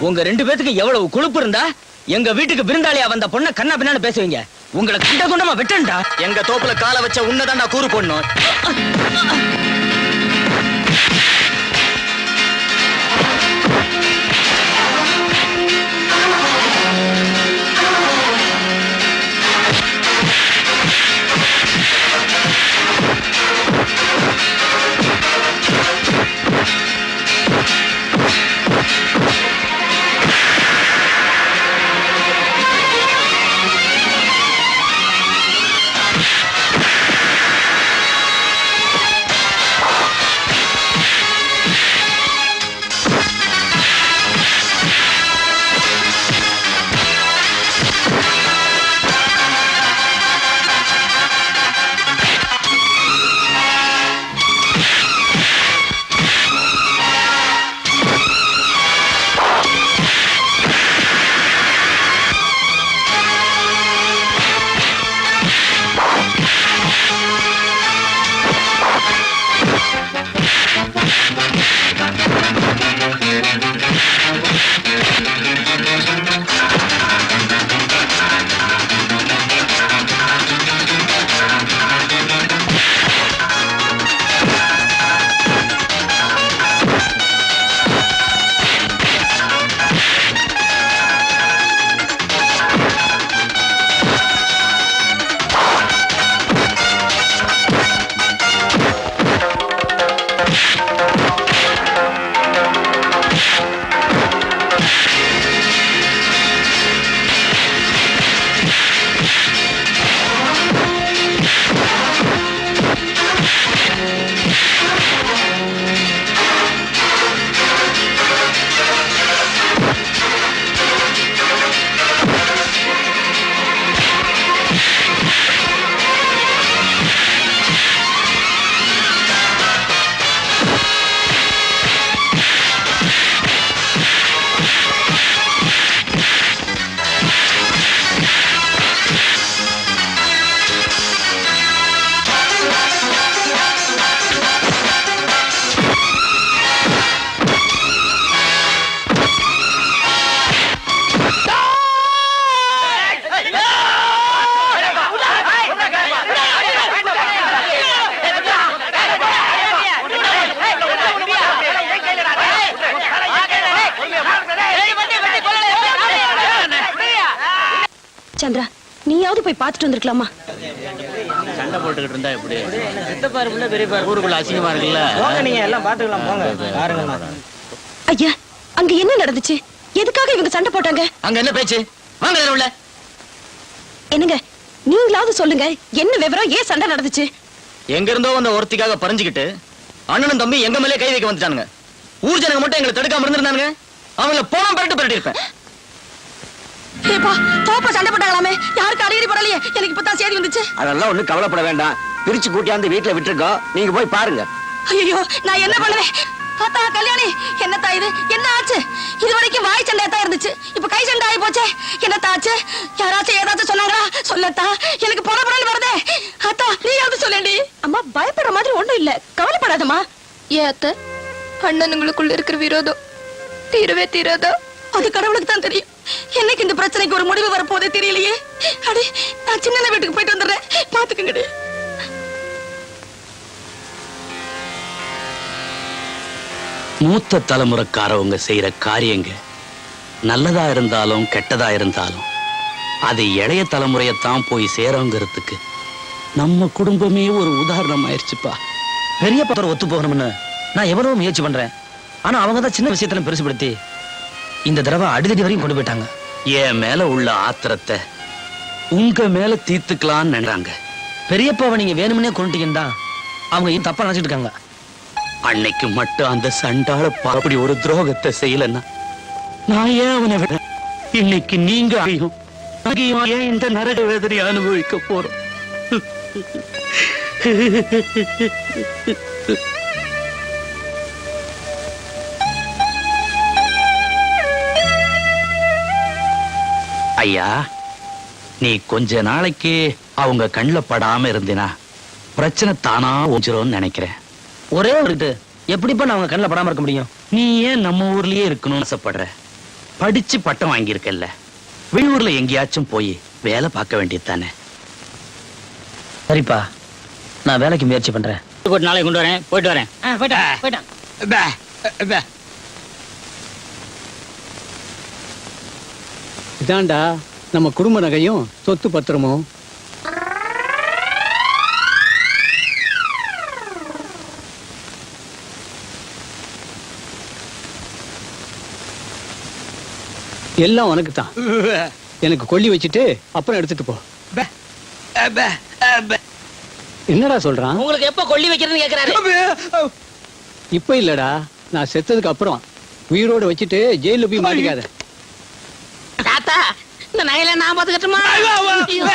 உங்க ரெண்டு பேத்துக்கு எவ்வளவு கொழுப்பு இருந்தா எங்க வீட்டுக்கு விருந்தாளியா வந்த பொண்ண கண்ணா பின்னான்னு பேசுவீங்க. உங்களை கண்ட குண்டமா வெட்டன்டா எங்க தோப்புல காலை வச்ச உன்னதான் நான் கூறு பொண்ணு பார்த்துட்டு வந்திருக்கலாமா? சண்டை போட்டுக்கிட்டு இருந்தா எப்படி? ஊருக்குள்ள அசிங்கமா இருக்குல்ல? போங்க நீங்க எல்லாம் பாத்துக்கலாம் போங்க. ஐயா அங்க என்ன நடந்துச்சு? எதுக்காக இவங்க சண்டை போட்டாங்க? அங்க என்ன பேச்சு? வாங்க இதுல உள்ள. என்னங்க நீங்களாவது சொல்லுங்க என்ன விவரம் ஏன் சண்டை நடந்துச்சு? எங்க இருந்தோ வந்த ஒருத்திக்காக பறிஞ்சுக்கிட்டு அண்ணனும் தம்பி எங்க மேலே கை வைக்க வந்துட்டானுங்க. ஊர் ஜனங்க மட்டும் எங்களை தடுக்காம இருந்திருந்தானுங்க. அவங்கள போனம் பரட்டு பரட்டி இருப்பேன் ஏப்பா தோப்ப சண்டை போட்டாங்களாமே யாருக்கு அடிக்கடி படலையே. எனக்கு இப்பதான் செய்தி வந்துச்சு. அதெல்லாம் ஒண்ணும் கவலைப்பட வேண்டாம். பிரிச்சு கூட்டியாந்து வீட்டுல விட்டுருக்கோம் நீங்க போய் பாருங்க. ஐயோ நான் என்ன பண்ணுவேன்? அத்தா கல்யாணி என்னத்தா இது? என்ன ஆச்சு? இது வரைக்கும் வாய் சண்டை தான் இருந்துச்சு. இப்ப கை சண்டை ஆகி போச்சே. என்னத்தா ஆச்சு? யாராச்சும் ஏதாச்சும் சொன்னாங்களா? சொல்லத்தா. எனக்கு பொடல் வருதே. அத்தா நீயாவது சொல்லேண்டி. அம்மா பயப்படுற மாதிரி ஒண்ணும் இல்ல. கவலைப்படாதம்மா. ஏன் அத்தை அண்ணனுங்களுக்குள்ள இருக்கிற விரோதம் தீரவே தீராதா? அது கடவுளுக்கு தான் தெரியும். என்னைக்கு இந்த பிரச்சனைக்கு ஒரு முடிவு வரப்போதே தெரியலையே? அடி நான் சின்ன வீட்டுக்கு போயிட்டு வந்துடுறேன். பாத்துக்கங்கடி மூத்த தலைமுறைக்காரவங்க செய்யற காரியங்க நல்லதா இருந்தாலும் கெட்டதா இருந்தாலும் அது இளைய தலைமுறையத்தான் போய் சேரங்கிறதுக்கு நம்ம குடும்பமே ஒரு உதாரணம் ஆயிடுச்சுப்பா பெரிய பத்திரம் ஒத்து போகணும்னு நான் எவ்வளவு முயற்சி பண்றேன். ஆனா அவங்க தான் சின்ன விஷயத்துல பெருசுபடுத்தி இந்த தடவை அடிதடி வரையும் கொண்டு போயிட்டாங்க. என் மேல உள்ள ஆத்திரத்தை உங்க மேல தீர்த்துக்கலாம்னு நினைறாங்க பெரியப்பாவை நீங்க வேணும்னே கொண்டுட்டீங்கன்னு அவங்க ஏன் தப்பா நினைச்சிட்டு இருக்காங்க? அன்னைக்கு மட்டும் அந்த சண்டால அப்படி ஒரு துரோகத்தை செய்யலன்னா நான் ஏன் அவனை விட இன்னைக்கு நீங்க நாங்க ஏன் இந்த நரக வேதனையை அனுபவிக்க போறோம்? ஐயா நீ கொஞ்ச நாளைக்கு அவங்க கண்ணில் படாம இருந்தினா பிரச்சனை தானா ஒஞ்சிரும்னு நினைக்கிறேன். ஒரே ஒரு இது எப்படிப்பா நான் உங்க கண்ணில் படாம இருக்க முடியும்? நீ ஏன் நம்ம ஊர்லயே இருக்கணும்னு ஆசைப்படுற? படிச்சு பட்டம் வாங்கியிருக்கல்ல வெளியூர்ல எங்கேயாச்சும் போய் வேலை பார்க்க வேண்டியது தானே சரிப்பா நான் வேலைக்கு முயற்சி பண்றேன். நாளைக்கு கொண்டு வரேன் போயிட்டு வரேன். இதாண்டா நம்ம குடும்ப நகையும் சொத்து பத்திரமும். எல்லாம் உனக்கு தான் எனக்கு கொல்லி வச்சுட்டு அப்புறம் எடுத்துட்டு போ. என்னடா சொல்றான்? உங்களுக்கு எப்ப கொல்லி வைக்கிறதுன்னு கேக்குறாரு? இப்ப இல்லடா நான் செத்ததுக்கு அப்புறம் உயிரோட வச்சுட்டு ஜெயில போய் மாட்டிக்காத. இந்த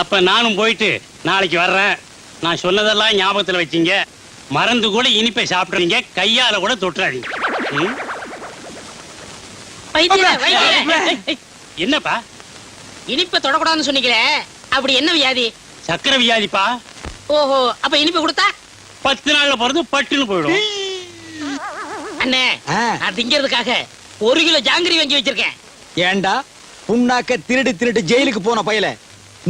அப்ப நானும் போயிட்டு நாளைக்கு வர்றேன். நான் சொன்னதெல்லாம் ஞாபகத்துல வச்சீங்க. மறந்து கூட இனிப்பை சாப்பிடுறீங்க கையால கூட தொட்டுறாதீங்க என்னப்பா? இனிப்பை தொடக்கூடாதுன்னு சொன்னீங்களே. அப்படி என்ன வியாதி? சக்கர வியாதிப்பா. ஓஹோ அப்ப இனிப்பு கொடுத்தா? பத்து நாள்ல பிறந்து பட்டுன்னு போயிடும். அண்ணே நான் திங்கிறதுக்காக ஒரு கிலோ ஜாங்கிரி வாங்கி வச்சிருக்கேன். ஏண்டா? புண்ணாக்க திருடு திருடு ஜெயிலுக்கு போன பயல.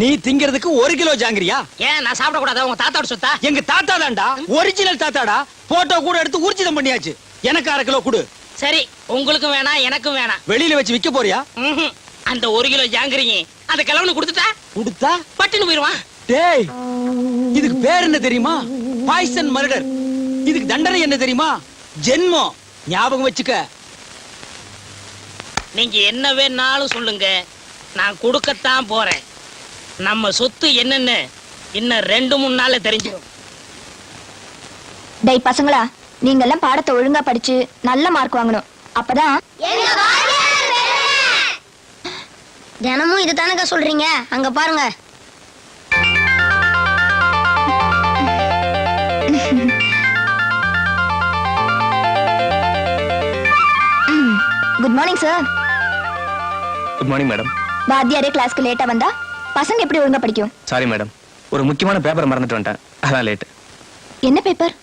நீ திங்கிறதுக்கு ஒரு கிலோ ஜாங்கிரியா? ஏன் நான் சாப்பிட கூடாதா உங்க தாத்தாவோட சொத்தா? எங்க தாத்தா தான்டா. ஒரிஜினல் தாத்தாடா. போட்டோ கூட எடுத்து ஊர்ஜிதம் பண்ணியாச்சு. எனக்கு அரை கிலோ கொடு. சரி உங்களுக்கும் வேணாம் எனக்கும் வேணாம் வெளியில வச்சு விக்க போறியா. அந்த ஒரு கிலோ ஜாங்கிரியும் அந்த கிழவனு கொடுத்துட்டா? கொடுத்தா? பட்டுன்னு போயிருவான். டேய் இதுக்கு பேர் என்ன தெரியுமா? பாய்சன் மர்டர் இதுக்கு தண்டனை என்ன தெரியுமா? ஜென்மம். ஞாபகம் வச்சுக்க. நீங்க என்ன வேணாலும் சொல்லுங்க. நான் கொடுக்கத்தான் போறேன். நம்ம சொத்து என்னன்னு இன்னும் ரெண்டு மூணு நாள்ல தெரிஞ்சிடும் டேய் பசங்களா நீங்க எல்லாம் பாடத்தை ஒழுங்கா படிச்சு நல்ல மார்க் வாங்கணும். அப்பதான் தினமும் இது தானங்க சொல்றீங்க? அங்க பாருங்க. Good morning sir good morning madam Vathiyare கிளாஸ்க்கு லேட்டா வந்தா பசங்க எப்படி ஒழுங்கா படிக்கும்? சாரி மேடம் ஒரு முக்கியமான பேப்பர் மறந்துட்டு வந்துட்டேன். அதான் லேட் என்ன பேப்பர்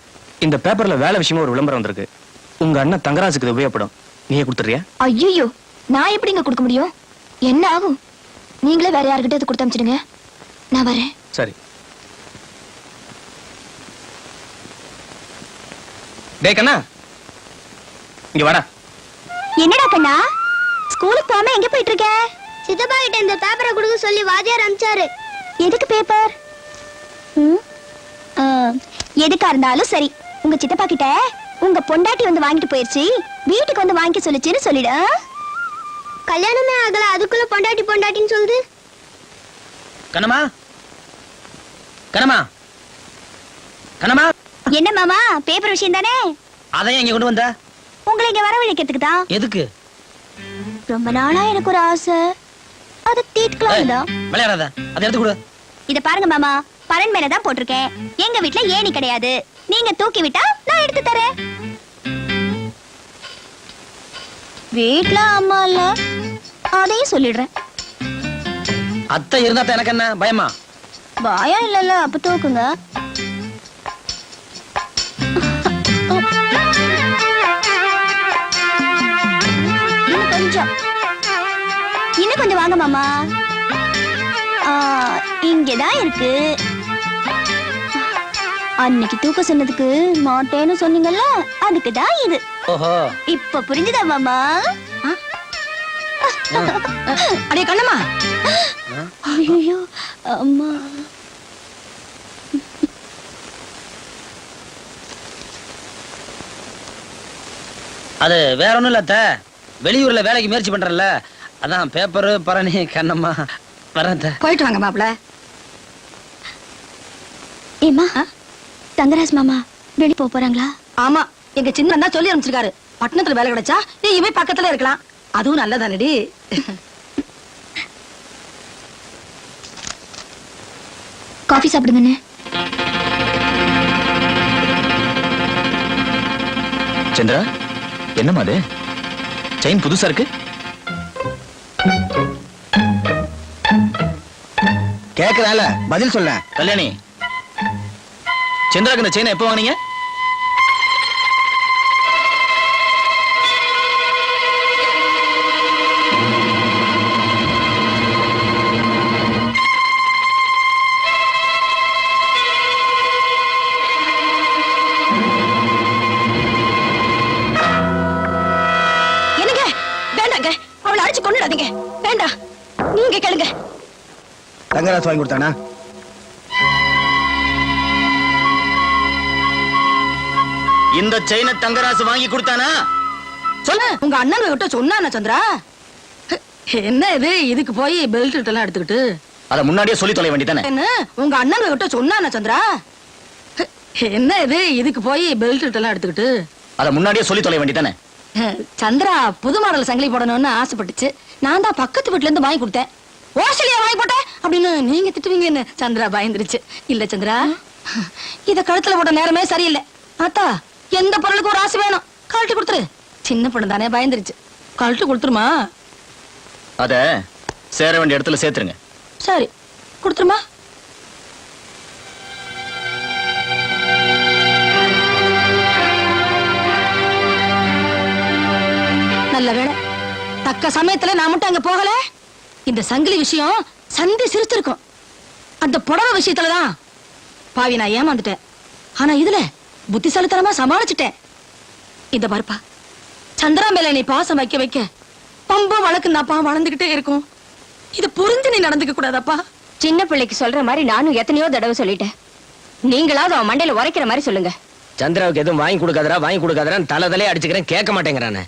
இந்த பேப்பர்ல வேலை விஷயமா ஒரு விளம்பரம் வந்திருக்கு. உங்க அண்ணன் தங்கராஜுக்கு இது உபயோகப்படும். நீயே கொடுத்துறியா ஐயோ நான் எப்படிங்க கொடுக்க முடியும்? என்ன ஆகும்? நீங்களே வேற யார்கிட்ட இது கொடுத்து அனுப்பிச்சிடுங்க நான் வரேன். சரி. டேய் கண்ணா. இங்க வாடா. என்னடா கண்ணா? ஸ்கூலுக்கு போகாம எங்க போயிட்டு இருக்க சித்தப்பா கிட்ட இந்த பேப்பரை கொடுக்க சொல்லி வாத்தியார் அனுப்பிச்சாரு. எதுக்கு பேப்பர் எதுக்கா இருந்தாலும் சரி. உங்க சித்தப்பா கிட்ட உங்க பொண்டாட்டி வந்து வாங்கிட்டு போயிருச்சு. வீட்டுக்கு வந்து வாங்கிக்க சொல்லுச்சுன்னு சொல்லிடு? கல்யாணமே ஆகல அதுக்குள்ள பொண்டாட்டி பொண்டாட்டின்னு சொல்லுது. கண்ணம்மா? கண்ணம்மா? கண்ணம்மா? என்ன மாமா பேப்பர் விஷயம் தானே அதையும் இங்க கொண்டு வந்த? உங்களை இங்க வரவழைக்கிறதுக்கு தான் எதுக்கு? ரொம்ப நாளா எனக்கு ஒரு ஆசை. அதை தீர்க்கலாம் தான் விளையாடாத. அதை எடுத்து கொடு. இத பாருங்க மாமா. பரன் மேல தான் போட்டிருக்கேன். எங்க வீட்ல ஏணி கிடையாது. நீங்க தூக்கி விட்டா நான் எடுத்து தரேன். வீட்ல அம்மா இல்ல. அதையும் சொல்லிடுறேன். அத்தை இருந்தா எனக்கு என்ன? பயமா? பயம் இல்லல்ல. அப்ப தூக்குங்க. வாங்க மாமா. ஆ, இங்கதான் இருக்கு. அன்னைக்கு தூக்க சொன்னதுக்கு மாட்டேன்னு சொன்னீங்கல்ல அதுக்கு தான் இது. ஓஹோ. இப்ப புரிஞ்சுதா மாமா? அடே கண்ணம்மா. ஐயோ அம்மா. அது வேற ஒண்ணும் இல்ல அத்தை. வெளியூர்ல வேலைக்கு முயற்சி பண்றேன்ல. அதான் பேப்பரு பரணி கண்ணம்மா வரேன். போயிட்டு வாங்க மாப்பிள ஏமா தங்கராஜ் மாமா வெளிய போக போறாங்களா? ஆமா எங்க சின்ன தான் சொல்லி அனுப்பிச்சிருக்காரு. பட்டணத்துல வேலை கிடைச்சா நீ இவை பக்கத்துல இருக்கலாம். அதுவும் நல்லதானடி. காஃபி சாப்பிடுங்கண்ணே. சந்திரா என்னம்மா அது? செயின் புதுசா இருக்கு? கேக்குறால பதில் சொல்ல. கல்யாணி சந்திராக்கு இந்த செயினை எப்போ வாங்குனீங்க? என்னங்க? வேண்டாங்க. அவளை அடிச்சு கொண்டுடாதீங்க வேண்டாம். நீங்க கேளுங்க. தங்கராசு வாங்கி கொடுத்தானா? இந்த செயினை தங்கராசு வாங்கி கொடுத்தானா? சொல்லு உங்க அண்ணன் கிட்ட சொன்னானா சந்திரா? என்ன இது? இதுக்கு போய் பெல்ட் எல்லாம் எடுத்துக்கிட்டு. அத முன்னாடியே சொல்லி தொலை வேண்டியதானே என்ன? உங்க அண்ணன் கிட்ட சொன்னானா சந்திரா? என்ன இது? இதுக்கு போய் பெல்ட் எல்லாம் எடுத்துக்கிட்டு. அத முன்னாடியே சொல்லி தொலை வேண்டியதானே சந்திரா புது மாடல் சங்கிலி போடணும்னு ஆசைப்பட்டுச்சு. நான் தான் பக்கத்து வீட்ல இருந்து வாங்கி கொடுத்தேன். ஓசலியா வாங்கி போட்டேன் அப்படின்னு நீங்க திட்டுவீங்கன்னு சந்திரா பயந்துருச்சு. இல்ல சந்திரா இத கழுத்துல போட்ட நேரமே சரியில்லை. ஆத்தா எந்த பொருளுக்கு ஒரு ஆசை வேணும். கழட்டி கொடுத்துரு. சின்ன பொண்ணு தானே பயந்துருச்சு. கழட்டி கொடுத்துருமா? அத சேர வேண்டிய இடத்துல சேர்த்துருங்க. சரி கொடுத்துருமா? நல்ல வேளை. தக்க சமயத்துல நான் மட்டும் அங்க போகல? இந்த சங்கிலி விஷயம் சந்தி சிரிச்சிருக்கும். அந்த புடவை விஷயத்துலதான் பாவி நான் ஏமாந்துட்டேன். ஆனா இதுல புத்திசாலித்தனமா சமாளிச்சுட்டேன். இந்த பாருப்பா சந்திரா மேல நீ பாசம் வைக்க வைக்க பம்பு வழக்கு நாப்பா வளர்ந்துகிட்டே இருக்கும். இது புரிஞ்சு நீ நடந்துக்க கூடாதாப்பா? சின்ன பிள்ளைக்கு சொல்ற மாதிரி நானும் எத்தனையோ தடவை சொல்லிட்டேன். நீங்களாவது அவன் மண்டையில உரைக்கிற மாதிரி சொல்லுங்க. சந்திராவுக்கு எதுவும் வாங்கி கொடுக்காதரா வாங்கி கொடுக்காதரான்னு தலை தலையே அடிச்சுக்கிறேன் கேட்க மாட்டேங்கிறானே.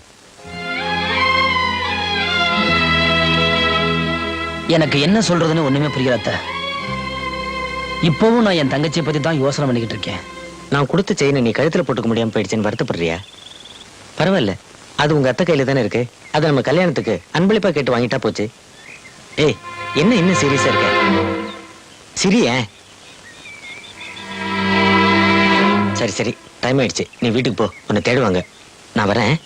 எனக்கு என்ன சொல்றதுன்னு ஒண்ணுமே புரியலத்த இப்பவும் நான் என் தங்கச்சியை பத்தி தான் யோசனை பண்ணிக்கிட்டு இருக்கேன். நான் கொடுத்த செயினை நீ கழுத்துல போட்டுக்க முடியாம போயிடுச்சுன்னு வருத்தப்படுறியா? பரவாயில்ல. அது உங்க அத்தை கையில தானே இருக்கு. அதை நம்ம கல்யாணத்துக்கு அன்பளிப்பா கேட்டு வாங்கிட்டா போச்சு. ஏய் என்ன இன்னும் சீரியஸா இருக்க? சிரிய? சரி சரி. டைம் ஆயிடுச்சு. நீ வீட்டுக்கு போ. உன்னை தேடுவாங்க. நான் வரேன்.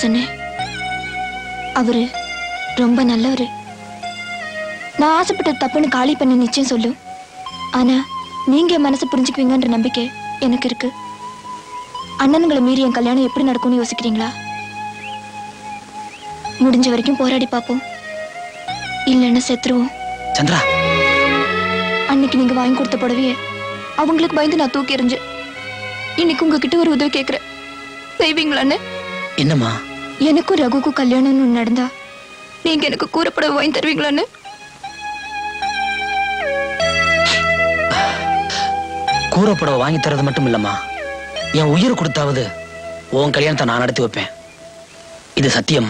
தங்கராசண்ணே அவரு ரொம்ப நல்லவரு. நான் ஆசைப்பட்ட தப்புன்னு காலி பண்ண நிச்சயம் சொல்லும். ஆனா நீங்க மனசை புரிஞ்சுக்குவீங்கன்ற நம்பிக்கை எனக்கு இருக்கு. அண்ணனுங்களை மீறி என் கல்யாணம் எப்படி நடக்கும்னு யோசிக்கிறீங்களா? முடிஞ்ச வரைக்கும் போராடி பார்ப்போம். இல்லைன்னா செத்துருவோம். சந்திரா. அன்னைக்கு நீங்க வாங்கி கொடுத்த புடவைய அவங்களுக்கு பயந்து நான் தூக்கி எறிஞ்சு இன்னைக்கு உங்ககிட்ட ஒரு உதவி கேக்குறேன். செய்வீங்களான்னு என்னம்மா? எனக்கும் ரகுக்கும் கல்யாணம்னு நடந்தா நீங்க எனக்கு கூறப்பட வாங்கி தருவீங்களான்னு? கூறப்படவை வாங்கி தரது மட்டும் இல்லம்மா. என் உயிர் கொடுத்தாவது உன் கல்யாணத்தை நான் நடத்தி வைப்பேன். இது சத்தியம்மா.